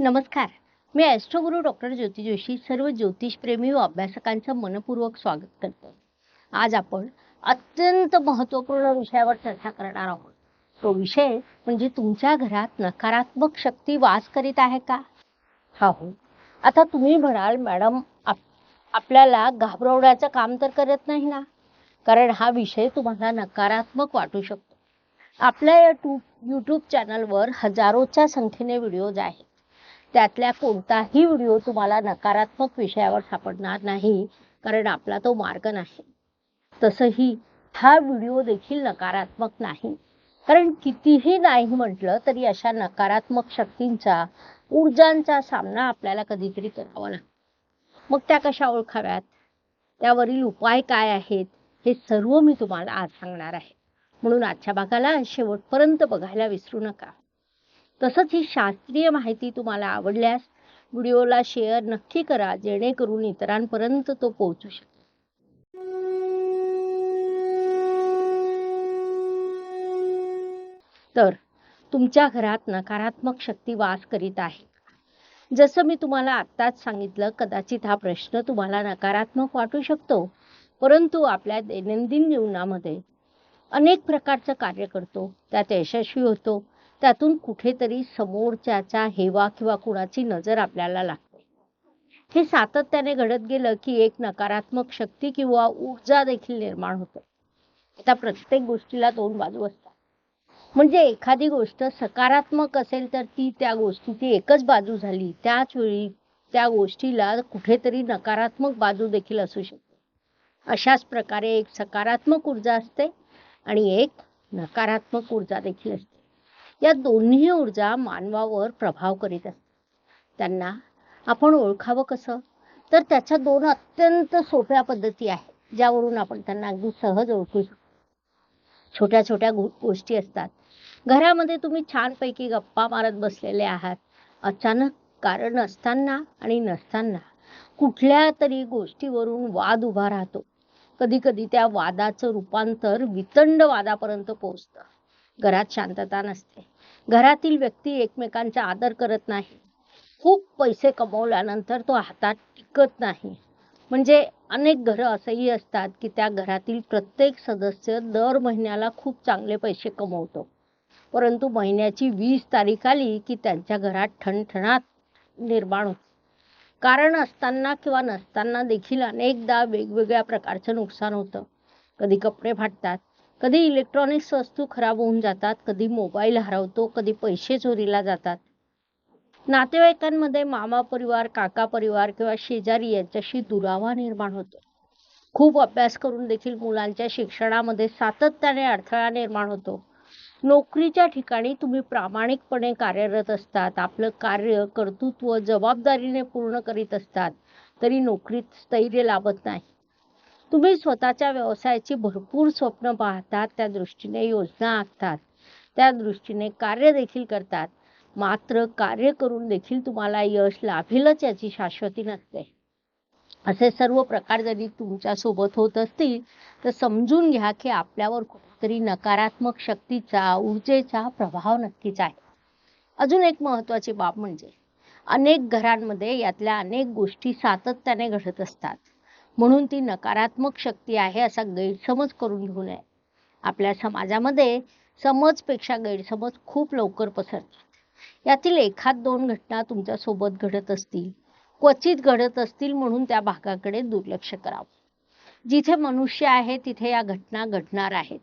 नमस्कार. मी Astroguru doctor Jyoti Joshi सर्व ज्योतिषप्रेमी व अभ्यासकांचं मनपूर्वक स्वागत करते. आज आपण अत्यंत महत्त्वपूर्ण विषयावर चर्चा करणार आहोत. तो विषय म्हणजे तुमच्या घरात नकारात्मक शक्ती वास करीत आहे का? हा हो. आता तुम्ही म्हणाल मॅडम आप आपल्याला घाबरवण्याचं काम तर करत नाही ना? कारण हा विषय तुम्हाला नकारात्मक वाटू शकतो. आपल्या या टू यूट्यूब चॅनलवर हजारोच्या संख्येने व्हिडिओज आहेत. त्यातल्या कोणताही व्हिडिओ तुम्हाला नकारात्मक विषयावर सापडणार नाही कारण आपला तो मार्ग नाही. तसंही हा व्हिडिओ देखील नकारात्मक नाही. कारण कितीही नाही म्हटलं तरी अशा नकारात्मक शक्तींचा ऊर्जांचा सामना आपल्याला कधीतरी करावा लागतो. मग त्या कशा ओळखाव्यात? त्यावरील उपाय काय आहेत? हे सर्व मी तुम्हाला आज सांगणार आहे. म्हणून आजच्या भागाला शेवटपर्यंत बघायला विसरू नका. तसंच ही शास्त्रीय माहिती तुम्हाला आवडल्यास व्हिडिओला शेअर नक्की करा जेणेकरून इतरांपर्यंत तो पोहोचू शकेल. तर तुमच्या घरात नकारात्मक शक्ती वास करीत आहे. जसं मी तुम्हाला आत्ताच सांगितलं कदाचित हा प्रश्न तुम्हाला नकारात्मक वाटू शकतो परंतु आपल्या दैनंदिन जीवनामध्ये अनेक प्रकारचं कार्य करतो त्यात यशस्वी होतो त्यातून कुठेतरी समोरच्याचा हेवा किंवा कुणाची नजर आपल्याला लागते. हे सातत्याने घडत गेलं की एक नकारात्मक शक्ती किंवा ऊर्जा देखील निर्माण होते. आता प्रत्येक गोष्टीला दोन बाजू असतात. म्हणजे एखादी गोष्ट सकारात्मक असेल तर ती त्या गोष्टीची एकच बाजू झाली. त्याच वेळी त्या गोष्टीला कुठेतरी नकारात्मक बाजू देखील असू शकते. अशाच प्रकारे एक सकारात्मक ऊर्जा असते आणि एक नकारात्मक ऊर्जा देखील असते. या दोन्ही ऊर्जा मानवावर प्रभाव करीत असतात. त्यांना आपण ओळखावं कसं? तर त्याच्या दोन अत्यंत सोप्या पद्धती आहेत ज्यावरून आपण त्यांना अगदी सहज ओळखू शकतो. छोट्या छोट्या गोष्टी असतात. घरामध्ये तुम्ही छानपैकी गप्पा मारत बसलेले आहात. अचानक कारण असताना आणि नसताना कुठल्या तरी गोष्टीवरून वाद उभा राहतो. कधी कधी त्या वादाचं रूपांतर वितंड वादापर्यंत पोहोचतं. घरात शांतता नसते. घरातील व्यक्ती एकमेकांचा आदर करत नाही. खूप पैसे कमवल्यानंतर तो हातात टिकत नाही. म्हणजे अनेक घरं असंही असतात की त्या घरातील प्रत्येक सदस्य दर महिन्याला खूप चांगले पैसे कमवतो. परंतु महिन्याची वीस तारीख आली की त्यांच्या घरात ठणठणात निर्माण होते. कारण असताना किंवा नसताना देखील अनेकदा वेगवेगळ्या प्रकारचं नुकसान होतं. कधी कपडे फाटतात कधी इलेक्ट्रॉनिक्स वस्तू खराब होऊन जातात कधी मोबाईल हरवतो कधी पैसे चोरीला जातात. नातेवाईकांमध्ये मामा परिवार काका परिवार किंवा शेजारी यांच्याशी दुरावा निर्माण होतो. खूप अभ्यास करून देखील मुलांच्या शिक्षणामध्ये सातत्याने अडथळा निर्माण होतो. नोकरीच्या ठिकाणी तुम्ही प्रामाणिकपणे कार्यरत असतात आपलं कार्य कर्तृत्व जबाबदारीने पूर्ण करीत असतात तरी नोकरीत स्थैर्य लाभत नाही. तुम्ही स्वतःच्या व्यवसायाची भरपूर स्वप्न पाहतात त्या दृष्टीने योजना आखतात त्या दृष्टीने कार्य देखील करतात. मात्र कार्य करून देखील तुम्हाला यश लाभेलच याची शाश्वती नसते. असे सर्व प्रकार जरी तुमच्यासोबत होत असतील तर समजून घ्या की आपल्यावर कुठेतरी नकारात्मक शक्तीचा ऊर्जेचा प्रभाव नक्कीच आहे. अजून एक महत्वाची बाब म्हणजे अनेक घरांमध्ये यातल्या अनेक गोष्टी सातत्याने घडत असतात. म्हणून ती नकारात्मक शक्ती आहे असा गैरसमज करून घेऊ नये. आपल्या समाजामध्ये समजपेक्षा गैरसमज खूप लवकर पसरतात. यातील एखाद दोन घटना तुमच्यासोबत घडत असतील क्वचित घडत असतील म्हणून त्या भागाकडे दुर्लक्ष करावं. जिथे मनुष्य आहे तिथे या घटना घडणार आहेत.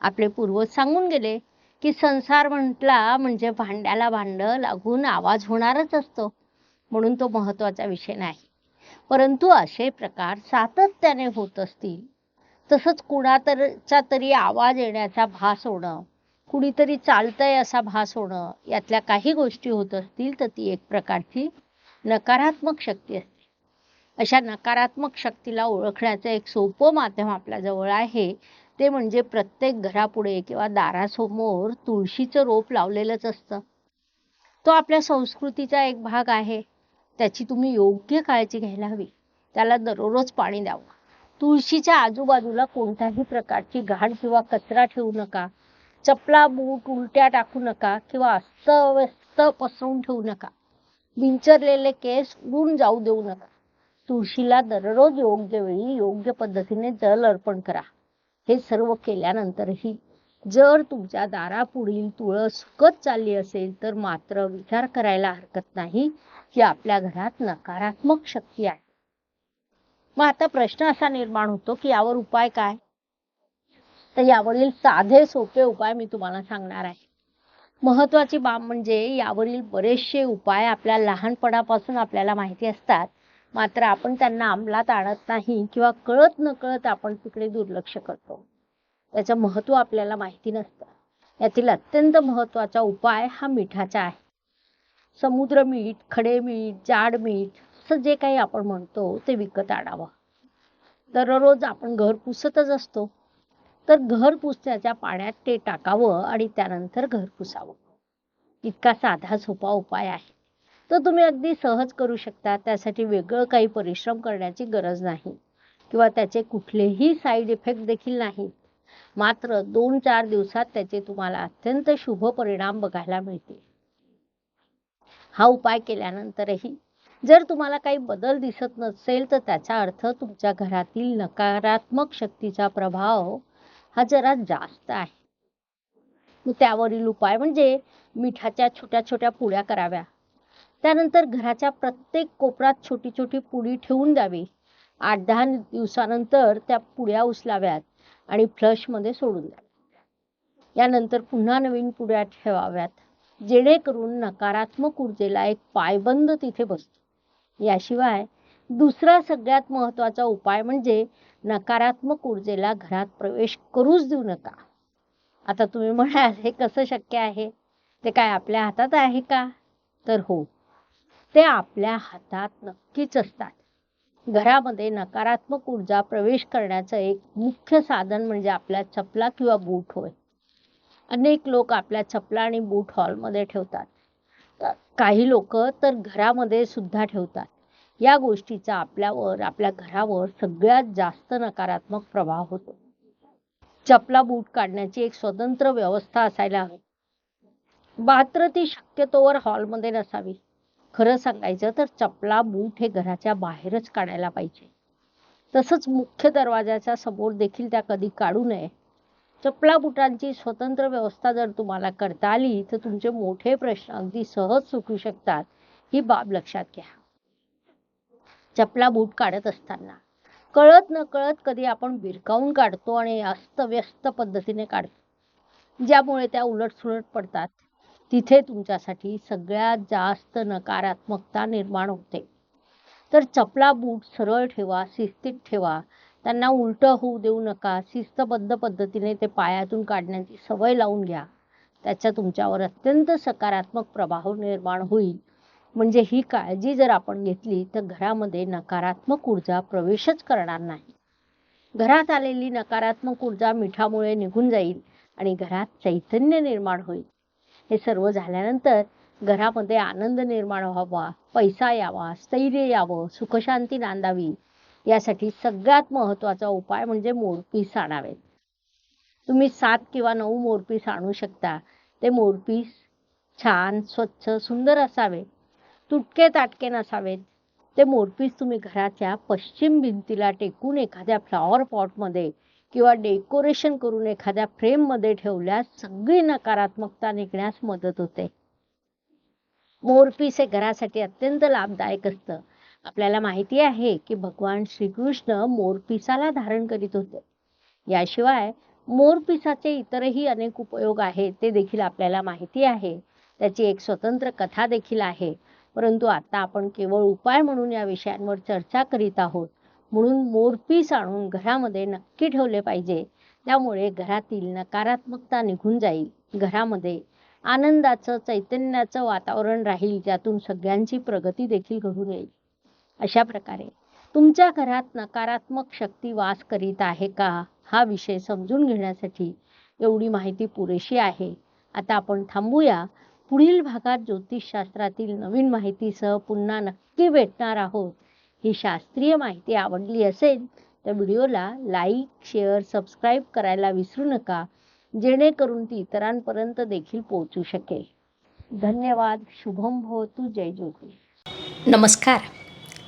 आपले पूर्वज सांगून गेले की संसार म्हटला म्हणजे भांड्याला भांड लागून आवाज होणारच असतो. म्हणून तो महत्त्वाचा विषय नाही. परंतु असे प्रकार सातत्याने होत असतील. तसंच कुणातरचा तरी आवाज येण्याचा भास होणं कुणीतरी चालतंय असा भास होणं यातल्या काही गोष्टी होत असतील तर ती एक प्रकारची नकारात्मक शक्ती असते. अशा नकारात्मक शक्तीला ओळखण्याचं एक सोपं माध्यम आपल्याजवळ आहे. ते म्हणजे प्रत्येक घरापुढे किंवा दारासमोर तुळशीचं रोप लावलेलंच असतं. तो आपल्या संस्कृतीचा एक भाग आहे. त्याची तुम्ही योग्य काळजी घ्यायला हवी. त्याला दररोज पाणी द्यावं. तुळशीच्या आजूबाजूला कोणत्याही प्रकारची घाण किंवा कचरा ठेवू नका. चपला बूट उलट्या टाकू नका किंवा अस्तव्यस्त पसरवून ठेवू नका. विंचरलेले केस उडून जाऊ देऊ नका. तुळशीला दररोज योग्य वेळी योग्य पद्धतीने जल अर्पण करा. हे सर्व केल्यानंतरही जर तुमच्या दारापुढील तुळस सुकत चालली असेल तर मात्र विचार करायला हरकत नाही. ही आपल्या घरात नकारात्मक शक्ती आहे. मग आता प्रश्न असा निर्माण होतो की यावर उपाय काय? तर यावरील साधे सोपे उपाय मी तुम्हाला सांगणार आहे. महत्वाची बाब म्हणजे यावरील बरेचसे उपाय आपल्या लहानपणापासून आपल्याला माहिती असतात. मात्र आपण त्यांना अंमलात आणत नाही किंवा कळत न कळत आपण तिकडे दुर्लक्ष करतो. त्याचं महत्त्व आपल्याला माहिती नसतं. यातील अत्यंत महत्त्वाचा उपाय हा मिठाचा आहे. समुद्र मीठ खडे मीठ जाड मीठ असं जे काही आपण म्हणतो ते विकत आणावं. दररोज आपण घर पुसतच असतो. तर घर पुसण्याच्या पाण्यात ते टाकावं आणि त्यानंतर घर पुसावं. इतका साधा सोपा उपाय आहे. तो तुम्ही अगदी सहज करू शकता. त्यासाठी वेगळं काही परिश्रम करण्याची गरज नाही. किंवा त्याचे कुठलेही साईड इफेक्ट देखील नाहीत. मात्र दोन चार दिवसात त्याचे तुम्हाला अत्यंत शुभ परिणाम बघायला मिळतील. हा उपाय केल्यानंतरही जर तुम्हाला काही बदल दिसत नसेल तर त्याचा अर्थ तुमच्या घरातील नकारात्मक शक्तीचा प्रभाव हा जरा जास्त आहे. मग त्यावरील उपाय म्हणजे मिठाच्या छोट्या छोट्या पुड्या कराव्या. त्यानंतर घराच्या प्रत्येक कोपरात छोटी छोटी पुडी ठेवून द्यावी. आठ दहा दिवसानंतर त्या पुड्या उचलाव्यात आणि फ्लशमध्ये सोडून द्याव्यात. यानंतर पुन्हा नवीन पुड्या ठेवाव्यात. जेणेकरून नकारात्मक ऊर्जेला एक पायबंद तिथे बसतो. याशिवाय दुसरा सगळ्यात महत्त्वाचा उपाय म्हणजे नकारात्मक ऊर्जेला घरात प्रवेश करूच देऊ नका. आता तुम्ही म्हणाल हे कसं शक्य आहे? ते काय आपल्या हातात आहे का? तर हो ते आपल्या हातात नक्कीच असतात. घरामध्ये नकारात्मक ऊर्जा प्रवेश करण्याचं एक मुख्य साधन म्हणजे आपल्या चपला किंवा बूट होय. अनेक लोक आपल्या चपला आणि बूट हॉलमध्ये ठेवतात. काही लोक तर घरामध्ये सुद्धा ठेवतात. या गोष्टीचा आपल्यावर आपल्या घरावर सगळ्यात जास्त नकारात्मक प्रभाव होतो. चपला बूट काढण्याची एक स्वतंत्र व्यवस्था असायला हवी. मात्र ती शक्यतोवर हॉलमध्ये नसावी. खरं सांगायचं तर चपला बूट हे घराच्या बाहेरच काढायला पाहिजे. तसंच मुख्य दरवाजाच्या समोर देखील त्या कधी काढू नये चपला बुटांची स्वतंत्र व्यवस्था जर तुम्हाला करता आली तर तुमचे मोठे प्रश्न अगदी सहज सुटू शकतात. ही बाब लक्षात घ्या. चपला बूट काढत असताना कळत न कळत कधी आपण बिरकावून काढतो आणि अस्तव्यस्त पद्धतीने काढतो. ज्यामुळे त्या उलटसुलट पडतात. तिथे तुमच्यासाठी सगळ्यात जास्त नकारात्मकता निर्माण होते. तर चपला बूट सरळ ठेवा शिस्तीत ठेवा. त्यांना उलटं होऊ देऊ नका. शिस्तबद्ध पद्धतीने ते पायातून काढण्याची सवय लावून घ्या. त्याचा तुमच्यावर अत्यंत सकारात्मक प्रभाव निर्माण होईल. म्हणजे ही काळजी जर आपण घेतली तर घरामध्ये नकारात्मक ऊर्जा प्रवेशच करणार नाही. घरात आलेली नकारात्मक ऊर्जा मिठामुळे निघून जाईल आणि घरात चैतन्य निर्माण होईल. हे सर्व झाल्यानंतर घरामध्ये आनंद निर्माण व्हावा पैसा यावा स्थैर्य यावं सुखशांती नांदावी. यासाठी सगळ्यात महत्त्वाचा उपाय म्हणजे मोरपीस आणावेत तुम्ही सात किंवा नऊ मोरपीस आणू शकता. ते मोरपीस छान स्वच्छ सुंदर असावे. तुटके ताटके नसावेत. ते मोरपीस तुम्ही घराच्या पश्चिम भिंतीला टेकून एखाद्या फ्लॉवर पॉटमध्ये किंवा डेकोरेशन करून एखाद्या फ्रेममध्ये ठेवल्यास सगळी नकारात्मकता निघण्यास मदत होते. मोरपीस हे घरासाठी अत्यंत लाभदायक असतं. आपल्याला माहिती आहे की भगवान श्रीकृष्ण मोरपिसाला धारण करीत होते. याशिवाय मोरपिसाचे इतरही अनेक उपयोग आहेत ते देखील आपल्याला माहिती आहे. त्याची एक स्वतंत्र कथा देखील आहे. परंतु आता आपण केवळ उपाय म्हणून या विषयांवर चर्चा करीत आहोत. म्हणून मोरपीस आणून घरामध्ये नक्की ठेवले पाहिजे. त्यामुळे घरातील नकारात्मकता निघून जाईल. घरामध्ये आनंदाचं चैतन्याचं वातावरण राहील ज्यातून सगळ्यांची प्रगती देखील घडून येईल. अशा प्रकारे. तुमच्या घरात नकारात्मक शक्ती वास करीत आहे का? हा विषय समजून घेण्यासाठी एवढी माहिती पुरेशी आहे. आता आपण थांबूया. पुढील भागात ज्योतिषशास्त्रातील नवीन माहितीसह पुन्हा नक्की भेटणार आहोत. ही शास्त्रीय माहिती आवडली असेल तर व्हिडिओला लाईक शेअर सबस्क्राईब करायला विसरू नका. जेणेकरून ती इतरांपर्यंत देखील पोहोचू शकेल. धन्यवाद. शुभम भवतु जय ज्योतिष. नमस्कार.